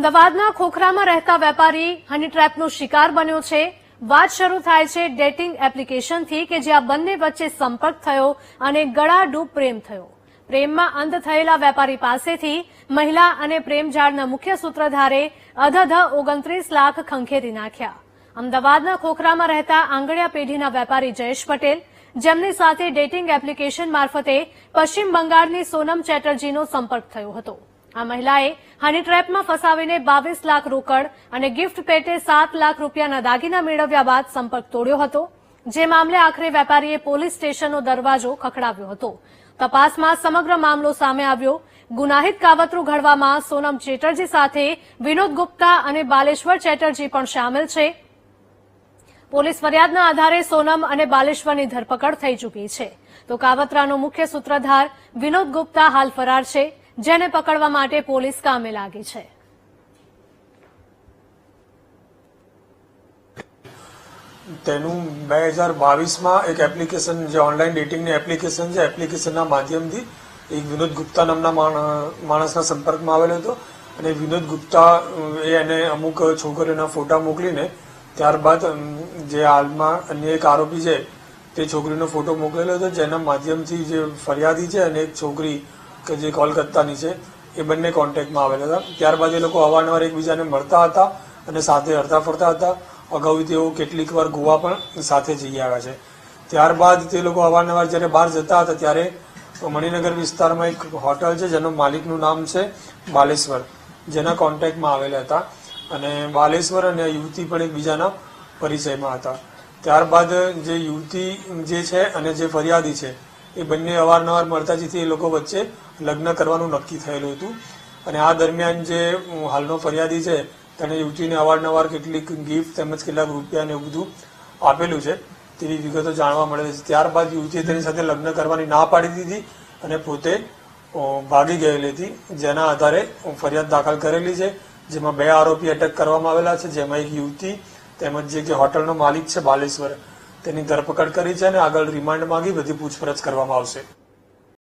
અમદાવાદના ખોખરામાં રહેતા વેપારી હની ટ્રેપનો શિકાર બન્યો છે. વાત શરૂ થાય છે ડેટિંગ એપ્લિકેશનથી કે જ્યાં બંને વચ્ચે સંપર્ક થયો અને ગળાડૂબ પ્રેમ થયો. પ્રેમમાં અંધ થયેલા વેપારી પાસેથી મહિલા અને પ્રેમઝાડના મુખ્ય સૂત્રધારે અધધ ઓગણત્રીસ લાખ ખંખેરી નાખ્યા. અમદાવાદના ખોખરામાં રહેતા આંગળિયા પેઢીના વેપારી જયેશ પટેલ, જેમની સાથે ડેટિંગ એપ્લિકેશન મારફતે પશ્ચિમ બંગાળની સોનમ ચેટર્જીનો સંપર્ક થયો હતો. આ મહિલાએ હની ટ્રેપમાં ફસાવીને બાવીસ લાખ રોકડ અને ગિફ્ટ પેટે સાત લાખ રૂપિયાના દાગીના મેળવ્યા બાદ સંપર્ક તોડ્યો હતો. જે મામલે આખરે વેપારીએ પોલીસ સ્ટેશનનો દરવાજો ખખડાવ્યો હતો. તપાસમાં સમગ્ર મામલો સામે આવ્યો. ગુનાહિત કાવતરું ઘડવામાં સોનમ ચેટર્જી સાથે વિનોદ ગુપ્તા અને બાલેશ્વર ચેટર્જી પણ સામેલ છે. પોલીસ ફરિયાદના આધારે સોનમ અને બાલેશ્વરની ધરપકડ થઈ ચૂકી છે. તો કાવતરાનો મુખ્ય સૂત્રધાર વિનોદ ગુપ્તા હાલ ફરાર છે. જેને પકડવા માટે પોલીસ કામે લાગી છે. તેનું બે હજાર બાવીસમાં એક એપ્લિકેશન જે ઓનલાઈન ડેટિંગની એપ્લિકેશન છે એપ્લિકેશનના માધ્યમથી એક વિનોદ ગુપ્તા નામના માણસના સંપર્કમાં આવેલો હતો. અને વિનોદ ગુપ્તા એને અમુક છોકરીઓના ફોટા મોકલીને ત્યારબાદ જે હાલમાં અન્ય એક આરોપી છે, તે છોકરીનો ફોટો મોકલેલો હતો. જેના માધ્યમથી જે ફરિયાદી છે અને એક છોકરી કે જે કોલકાતાની છે, એ બંને કોન્ટેક્ટમાં આવેલા હતા. ત્યારબાદ એ લોકો અવારનવાર એકબીજાને મળતા હતા અને સાથે હરતા ફરતા હતા. અગાઉ તેઓ કેટલીક વાર ગોવા પણ સાથે જઈ આવ્યા છે. ત્યારબાદ તે લોકો અવારનવાર જ્યારે બહાર જતા હતા, ત્યારે મણિનગર વિસ્તારમાં એક હોટલ છે, જેનું માલિકનું નામ છે બાલેશ્વર, જેના કોન્ટેક્ટમાં આવેલા હતા. અને બાલેશ્વર અને યુવતી પણ એકબીજાના પરિચયમાં હતા. ત્યારબાદ જે યુવતી જે છે અને જે ફરિયાદી છે એ બંને અવારનવાર મળતા જેથી એ લોકો વચ્ચે લગ્ન કરવાનું નક્કી થયેલું હતું. અને આ દરમિયાન જે હાલનો ફરિયાદી છે, તેણે યુવતીને અવારનવાર કેટલીક ગિફ્ટ તેમજ કેટલાક રૂપિયા ને એવું બધું આપેલું છે. તેવી વિગતો જાણવા મળે છે. ત્યારબાદ યુવતીએ તેની સાથે લગ્ન કરવાની ના પાડી દીધી અને પોતે ભાગી ગયેલી હતી. જેના આધારે ફરિયાદ દાખલ કરેલી છે, જેમાં બે આરોપી અટક કરવામાં આવેલા છે. જેમાં એક યુવતી તેમજ જે કે હોટલનો માલિક છે, બાલેશ્વર. તેની ધરપકડ કરી છે અને આગળ રિમાન્ડ માંગી બધી પૂછપરછ કરવામાં આવશે.